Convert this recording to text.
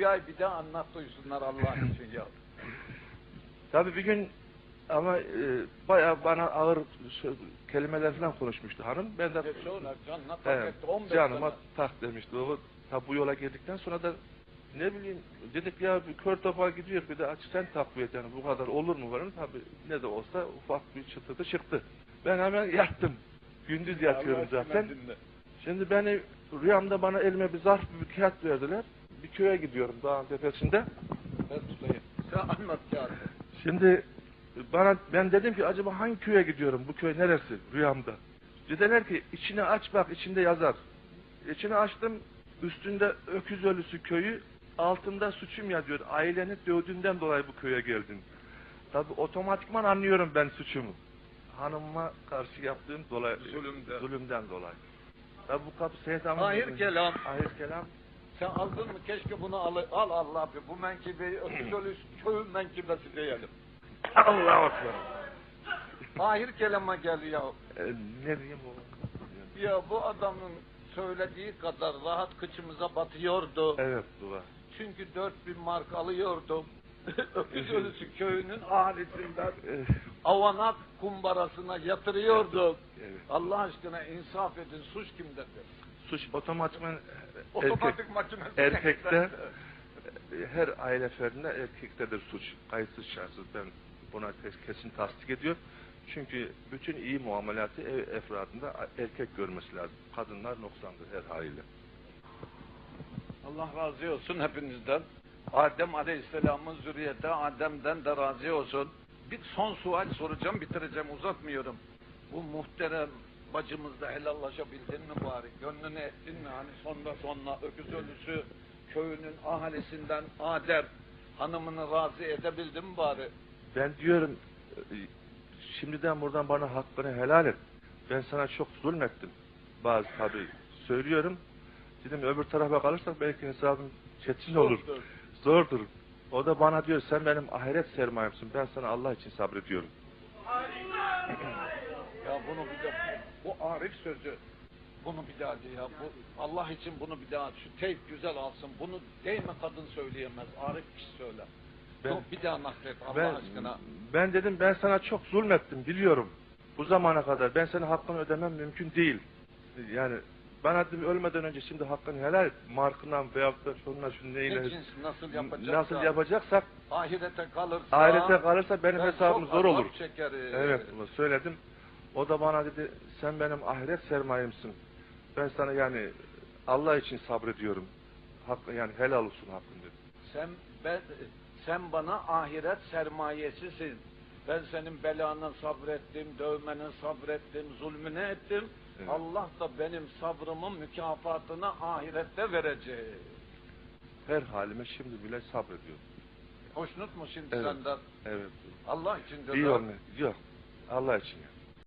rüyayı bir daha anlat duysunlar Allah için ya. Tabii bir gün ama e, bayağı bana ağır kelimeler falan konuşmuştu hanım. Ben de sonra canına tak evet, etti 15 canıma sene. tak demişti. O ta bu yola girdikten sonra da ne bileyim dedik ya bir kör topa gidiyor bir de aç sen takviye et yani bu kadar olur mu varın tabii ne de olsa ufak bir çıtırtı çıktı. Ben hemen yattım. Gündüz yatıyorum zaten. Şimdi beni rüyamda bana elime bir zarf bir kağıt verdiler. Bir köye gidiyorum dağın tepesinde. Ben tutayım. Sen anlat ya. Şimdi bana ben dedim ki acaba hangi köye gidiyorum? Bu köy neresi rüyamda? Dediler ki içine aç bak içinde yazar. İçine açtım üstünde öküz ölüsü köyü altında suçum yazıyor. Aileni dövdüğünden dolayı bu köye geldin. Tabi otomatikman anlıyorum ben suçumu. Hanımıma karşı yaptığım dolayı, Zulümden. zulümden dolayı. Tabi bu kapı Seyit Hayır kelam. Hayır kelam. Sen aldın mı keşke bunu al, al Allah abi. Bu menkibeyi öküz ölüsü köyün menkibesi diyelim. Allah akbar. Hayır kelama gel ya. Ee, ne diyeyim o? Ya bu adamın söylediği kadar rahat kıçımıza batıyordu. Evet dua. Çünkü 4000 mark alıyordum. Öküz ölüsü köyünün ahalisinden avanak kumbarasına yatırıyorduk. evet. Allah aşkına insaf edin suç kimdedir? Suç otomatikman Otomatik erkek, makinesi. erkekte e, her aile ferdinde erkektedir suç. Kayıtsız şartsız ben buna kes- kesin tasdik ediyor. Çünkü bütün iyi muamelatı ev efradında erkek görmesi lazım. Kadınlar noksandır her haliyle. Allah razı olsun hepinizden. Adem Aleyhisselam'ın zürriyeti Adem'den de razı olsun. Bir son sual soracağım, bitireceğim, uzatmıyorum. Bu muhterem bacımızla helallaşabildin mi bari? Gönlünü ettin mi? Hani sonda sonla öküz ölüsü köyünün ahalisinden Adem hanımını razı edebildin mi bari? Ben diyorum şimdiden buradan bana hakkını helal et. Ben sana çok zulmettim. Bazı tabi söylüyorum. Dedim öbür tarafa kalırsak belki hesabım çetin olur. Zordur. Zordur. O da bana diyor sen benim ahiret sermayemsin. Ben sana Allah için sabrediyorum. Ya bunu bir de bu Arif sözü bunu bir daha de ya. Bu Allah için bunu bir daha şu teyp güzel alsın. Bunu değme kadın söyleyemez. Arif kişi söyler. Ben- Yok, bir daha naklet Allah Ben, aşkına. ben dedim ben sana çok zulmettim biliyorum. Bu zamana kadar ben senin hakkını ödemem mümkün değil. Yani bana dedim ölmeden önce şimdi hakkını helal et. Markından veyahut da şununla şunu neyle Ne cins nasıl yapacaksa. nasıl yapacaksak Ahirete kalırsa. ahirete kalırsa benim ben hesabım zor olur. çekerim. Evet söyledim. O da bana dedi sen benim ahiret sermayemsin. Ben sana yani Allah için sabrediyorum. Hakkı yani helal olsun hakkın dedi. Sen ben sen bana ahiret sermayesisin. Ben senin belanı sabrettim, dövmenin sabrettim, zulmünü ettim. Evet. Allah da benim sabrımın mükafatını ahirette verecek. Her halime şimdi bile sabrediyorum. Hoşnut mu şimdi Evet. senden? Evet. Allah için de olmuyor. Yok. Allah için. yani.